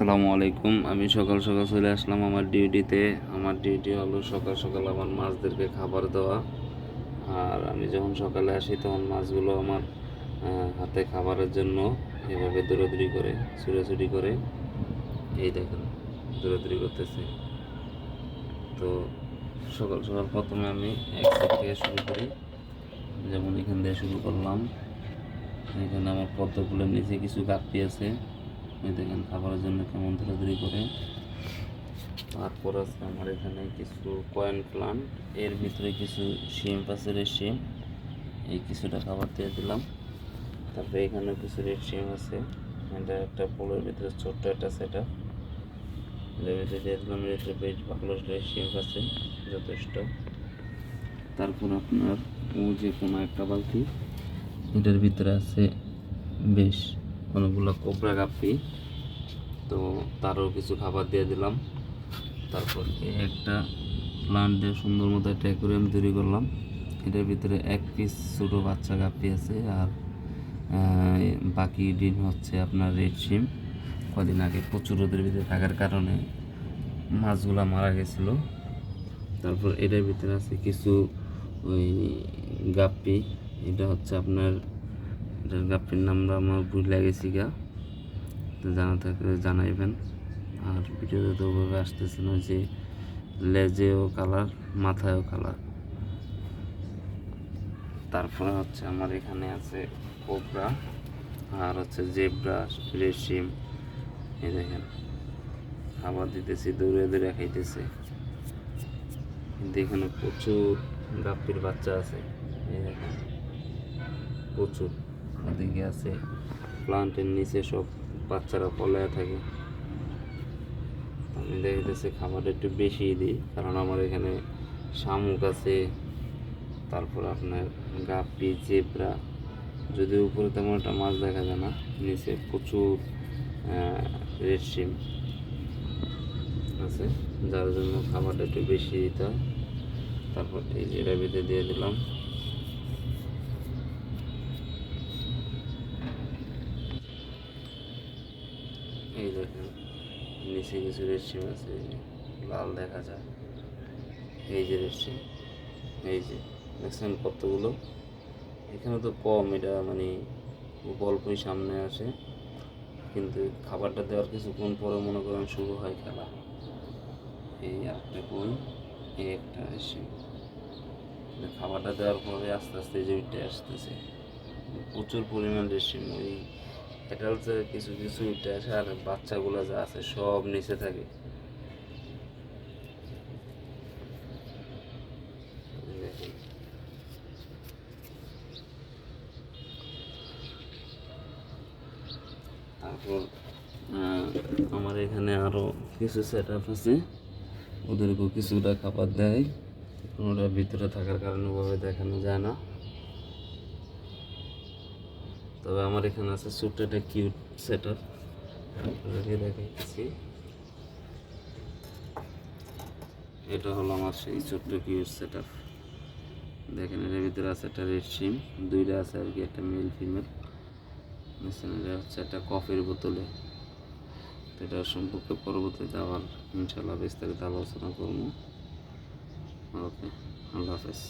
আসসালামু আলাইকুম। আমি সকাল সকাল চলে আসলাম আমার ডিউটিতে। আমার ডিউটি হলো সকাল সকাল আমার মাছদেরকে খাবার দেওয়া। আর আমি যখন সকালে আসি তখন মাছগুলো আমার হাতে খাবারের জন্য এভাবে দৌড়াদৌড়ি করে, ছুড়াছুড়ি করে। এই দেখেন, দৌড়াদৌড়ি করতেছে। তো সকাল সকাল প্রথমে আমি এক থেকে শুরু করি। যেমন এখান দিয়ে শুরু করলাম। এখানে আমার পদ্ম ফুলের নিচে কিছু গাপ্পি আছে। ওই দেখেন, খাবারের জন্য কেমন দৌড়াদৌড়ি করে। তারপর আছে আমার এখানে কিছু কয়েন প্লান্ট এর ভিতরে কিছু শিম আছে রেড শিম এই কিছুটা খাবার দিয়ে দিলাম। তারপরে এখানে কিছু রেড শিম আছে। এটা একটা পোলের ভিতরে ছোট্ট একটা সেট ভিতরে দিয়ে দিলাম ভিতরে বেশ ভালো রেড শিম আছে, যথেষ্ট। তারপর আপনার ও যে কোনো একটা বালতি, এটার ভিতরে আছে বেশ। অনেকগুলো কোবরা গাপ্পি তো তারও কিছু খাবার দিয়ে দিলাম। তারপর একটা প্লান্ট দিয়ে সুন্দর মতো একটা অ্যাকুরিয়াম তৈরি করলাম। এটার ভিতরে এক পিস ছোটো বাচ্চা গাপ্পি আছে আর বাকি ডিম হচ্ছে আপনার রেড সিম কদিন আগে প্রচুর রোদের ভিতরে থাকার কারণে মাছগুলো মারা গেছিল। তারপর এটার ভিতরে আছে কিছু ওই, গাপ্পি। এটা হচ্ছে আপনার এটার গাপ্পির নামটা আমার ভুলে গেছি গা। জানা থাকলে জানাইবেন। আর ভিডিওতে তো ওভাবে আসতেছে না যে লেজেও কালার মাথায়ও কালার তারপরে হচ্ছে আমার এখানে আছে কোবরা আর হচ্ছে জেব্রা রেশিম। এই দেখেন, খাবার দিতেছি, দৌড়ে দৌড়ে খাইতেছে। এখানে প্রচুর গাপ্পির বাচ্চা আছে। এই দেখেন, প্রচুর। ওদিকে আছে প্লান্টের নিচে সব বাচ্চারা পলায় থাকে। আমি দেখতেছি খাবারটা একটু বেশি দিই, কারণ আমার এখানে শামুক আছে, তারপর আপনার গাপি জেব্রা। যদি উপরে তেমন একটা মাছ দেখা যায় না, নিচে প্রচুর রেড সিম আছে, যার জন্য খাবারটা একটু বেশি দিতে হয়। তারপর এই যে ভিতরে দিয়ে দিলাম। এই দেখেন, নিচে কিছু রেশিম আছে লাল দেখা যায়। এই যে রেশিম, এই যে দেখছেন কতগুলো? এখানে তো কম, এটা মানে খুব অল্পই সামনে আসে কিন্তু খাবারটা দেওয়ার কিছুক্ষণ পরে মনে করেন শুরু হয় খেলা। এই একটা কোন এই একটা রেশিম। খাবারটা দেওয়ার পরে আস্তে আস্তে যে উঠে আসতেছে, প্রচুর পরিমাণ রেশিম। ওই এটা হচ্ছে কিছু কিছু আর বাচ্চাগুলো যা আছে সব নিচে থাকে। তারপর আমার এখানে আরও কিছু সেট আপ আছে। ওদেরকেও কিছুটা খাবার দেয়। ওরা ভিতরে থাকার কারণে ওভাবে দেখানো যায় না। তবে আমার এখানে আছে ছোট্ট একটা কিউট সেট আপ আপনাদেরকে দেখাইতেছি। এটা হলো আমার সেই ছোট্ট কিউট সেট আপ দেখেন, এর ভিতরে আছে একটা রেড সিম দুইটা আছে আর কি একটা মেল ফিমেল বুঝছেন এটা হচ্ছে একটা কফির বোতলে। এটা সম্পর্কে পরবর্তীতে আবার ইনশাল্লাহ বিস্তারিত আলোচনা করব। ওকে, আল্লাহ হাফেজ।